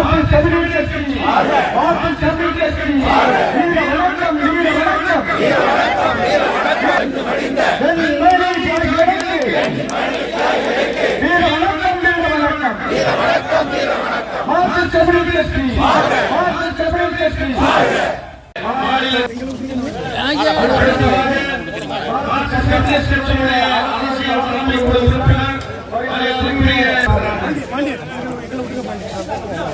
Marxist communist கட்சி Marxist communist கட்சி வீர வணக்கம். வீர வணக்கம் என் மேலே சாய்களுக்கு வீர வணக்கம் வீர வணக்கம். மார்க்சிஸ்ட் கம்யூனிஸ்ட் கட்சி மார்க்சிஸ்ட் கம்யூனிஸ்ட் கட்சி மார்க்சிஸ்ட் கம்யூனிஸ்ட் கட்சியுடைய அரசியல்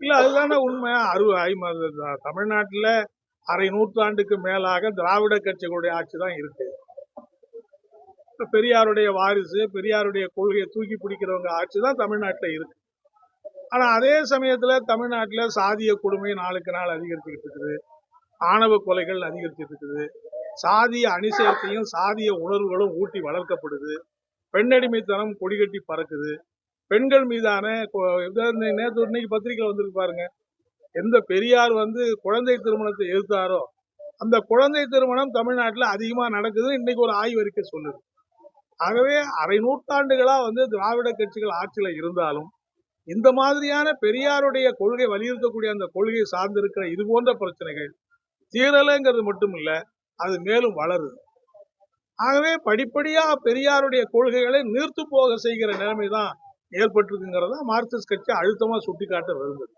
இல்ல அதுதானே உண்மை. அறு ஐம்பது தமிழ்நாட்டுல அரை நூற்றாண்டுக்கு மேலாக திராவிட கட்சிகளுடைய ஆட்சி தான் இருக்கு. பெரியாருடைய வாரிசு பெரியாருடைய கொள்கையை தூக்கி பிடிக்கிறவங்க ஆட்சி தான் தமிழ்நாட்டில் இருக்கு. ஆனால் அதே சமயத்தில் தமிழ்நாட்டில் சாதிய கொடுமை நாளுக்கு நாள் அதிகரிச்சுக்கிட்டு இருக்குது. ஆணவ கொலைகள் அதிகரிச்சுட்டு இருக்குது. சாதிய அணிசேர்த்தையும் சாதிய உணர்வுகளும் ஊட்டி வளர்க்கப்படுது. பெண்ணடிமைத்தனம் கொடிகட்டி பறக்குது. பெண்கள் மீதான நேற்று நேத்து இன்னைக்கு பத்திரிக்கையில் வந்திருக்கு பாருங்க. எந்த பெரியார் வந்து குழந்தை திருமணத்தை எதிர்த்தாரோ அந்த குழந்தை திருமணம் தமிழ்நாட்டில் அதிகமாக நடக்குது இன்னைக்கு ஒரு ஆய்வறிக்கை சொல்லுது. ஆகவே அரை நூற்றாண்டுகளா வந்து திராவிட கட்சிகள் ஆட்சியில இருந்தாலும் இந்த மாதிரியான பெரியாருடைய கொள்கை வலியுறுத்தக்கூடிய அந்த கொள்கையை சார்ந்திருக்கிற இது போன்ற பிரச்சனைகள் தீரலைங்கிறது மட்டும் இல்ல அது மேலும் வளருது. ஆகவே படிப்படியா பெரியாருடைய கொள்கைகளை நீர்த்து போக செய்கிற நிலைமை தான் ஏற்பட்டிருக்குங்கிறத மார்க்சிஸ்ட் கட்சி அழுத்தமா சுட்டிக்காட்ட விரும்புது.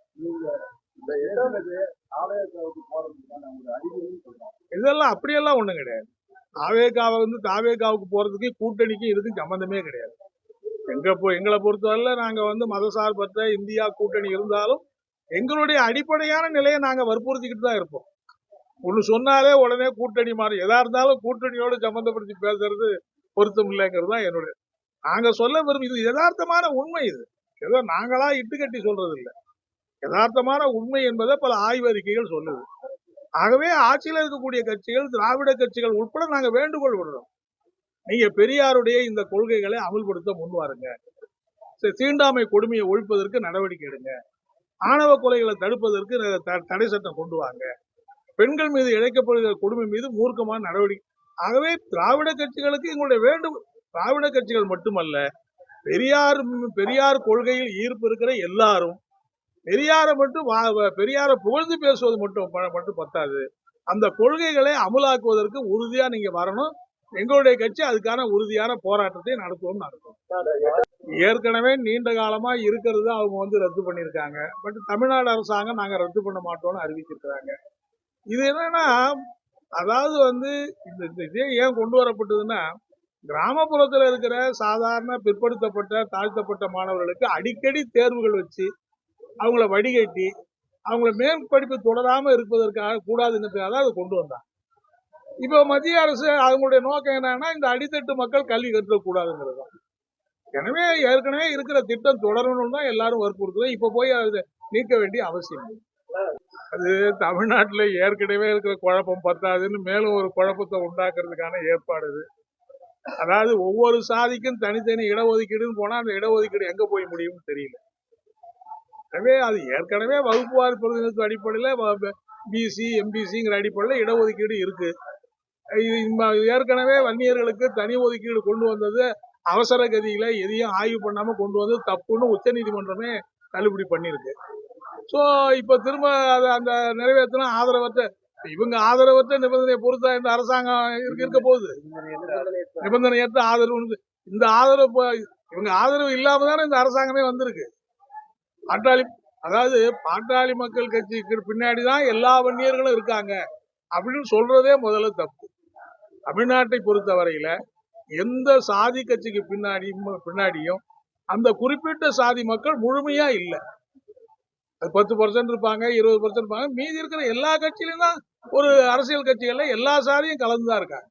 இதெல்லாம் அப்படியெல்லாம் ஒண்ணும் கிடையாது. தாவேகாவை வந்து தாவேகாவுக்கு போறதுக்கு கூட்டணிக்கு இதுக்கும் சம்பந்தமே கிடையாது. எங்க போ எங்களை பொறுத்தவரையில நாங்க வந்து மதசார்பற்ற இந்தியா கூட்டணி இருந்தாலும் எங்களுடைய அடிப்படையான நிலையை நாங்க வற்புறுத்திக்கிட்டு தான் இருப்போம். ஒண்ணு சொன்னாலே உடனே கூட்டணி மாறி எதா இருந்தாலும் கூட்டணியோட சம்பந்தப்படுத்தி பேசுறது பொருத்தம் இல்லைங்கிறது தான் என்னுடைய நாங்க சொல்ல விரும்பி இது யதார்த்தமான உண்மை இது. ஏதோ நாங்களா இட்டுக்கட்டி சொல்றது இல்ல யதார்த்தமான உண்மை என்பதை பல ஆய்வறிக்கைகள் சொல்லுது. ஆகவே ஆட்சியில் இருக்கக்கூடிய கட்சிகள் திராவிட கட்சிகள் உட்பட நாங்க வேண்டுகோள் விடுறோம் நீங்க பெரியாருடைய இந்த கொள்கைகளை அமல்படுத்த முன்வாருங்க சரி, தீண்டாமை கொடுமையை ஒழிப்பதற்கு நடவடிக்கை எடுங்க. ஆணவ கொலைகளை தடுப்பதற்கு த- தடை சட்டம் கொண்டு வாங்க. பெண்கள் மீது இழைக்கப்படுகிற கொடுமை மீது மூர்க்கமான நடவடிக்கை. ஆகவே திராவிட கட்சிகளுக்கு எங்களுடைய வேண்டும். திராவிட கட்சிகள் மட்டுமல்ல பெரியார் பெரியார் கொள்கையில் ஈர்ப்பு இருக்கிற எல்லாரும் பெரியாரை மட்டும் வா- பெரியாரை புகழ்ந்து பேசுவது மட்டும் மட்டும் பத்தாது. அந்த கொள்கைகளை அமலாக்குவதற்கு உறுதியா நீங்க வரணும். எங்களுடைய கட்சி அதுக்கான உறுதியான போராட்டத்தை நடத்துவோம் நடத்தும் ஏற்கனவே நீண்ட காலமா இருக்கிறது அவங்க வந்து ரத்து பண்ணியிருக்காங்க. பட் தமிழ்நாடு அரசாங்கம் நாங்க ரத்து பண்ண மாட்டோம்னு அறிவிச்சிருக்கிறாங்க. இது என்னன்னா அதாவது வந்து இந்த இதே ஏன் கொண்டு வரப்பட்டதுன்னா கிராமப்புறத்துல இருக்கிற சாதாரண பிற்படுத்தப்பட்ட தாழ்த்தப்பட்ட மாணவர்களுக்கு அடிக்கடி தேர்வுகள் வச்சு அவங்கள வடிகட்டி அவங்கள மேல் படிப்பு தொடராம இருப்பதற்காக கூடாதுங்கிறதுக்காக தான் அதை கொண்டு வந்தாங்க இப்போ மத்திய அரசு அவங்களுடைய நோக்கம் என்னன்னா இந்த அடித்தட்டு மக்கள் கல்வி கற்றுக்கூடாதுங்கிறது தான். எனவே ஏற்கனவே இருக்கிற திட்டம் தொடரணும் தான் எல்லாரும் வற்புறுத்துறோம். இப்போ போய் அதை நீக்க வேண்டிய அவசியம் அது தமிழ்நாட்டுல ஏற்கனவே இருக்கிற குழப்பம் பத்தாதுன்னு மேலும் ஒரு குழப்பத்தை உண்டாக்குறதுக்கான ஏற்பாடு இது. அதாவது ஒவ்வொரு சாதிக்கும் தனித்தனி இடஒதுக்கீடுன்னு போனால் அந்த இடஒதுக்கீடு எங்க போய் முடியும்னு தெரியல. எனவே அது ஏற்கனவே வகுப்புவார் பிரதிநிதித்துவ அடிப்படையில் பிசி எம்பிசிங்கிற அடிப்படையில் இடஒதுக்கீடு இருக்கு. இது ஏற்கனவே வன்னியர்களுக்கு தனி ஒதுக்கீடு கொண்டு வந்தது அவசர கதியில் எதையும் ஆய்வு பண்ணாமல் கொண்டு வந்து தப்புன்னு உச்சநீதிமன்றமே தள்ளுபடி பண்ணியிருக்கு ஸோ இப்போ திரும்ப அதை அந்த நிறைவேற்றினா ஆதரவற்ற இவங்க ஆதரவற்ற நிபந்தனையை பொறுத்தா இந்த அரசாங்கம் இருக்க போகுது. நிபந்தனையற்ற ஆதரவு இந்த ஆதரவு இவங்க ஆதரவு இல்லாம தானே இந்த அரசாங்கமே வந்திருக்கு. பாட்டாளி அதாவது பாட்டாளி மக்கள் கட்சிக்கு பின்னாடி தான் எல்லா வன்னியர்களும் இருக்காங்க. அப்படின்னு சொல்றதே முதல்ல தப்பு. தமிழ்நாட்டை பொறுத்த வரையில எந்த சாதி கட்சிக்கு பின்னாடியும் பின்னாடியும் அந்த குறிப்பிட்ட சாதி மக்கள் முழுமையா இல்லை. அது பத்து பர்சன்ட் இருப்பாங்க இருபது பர்சன்ட் இருப்பாங்க. மீதி இருக்கிற எல்லா கட்சியிலும் தான் ஒரு அரசியல் கட்சிகள்ல எல்லா சாதியும் கலந்துதான் இருக்காங்க.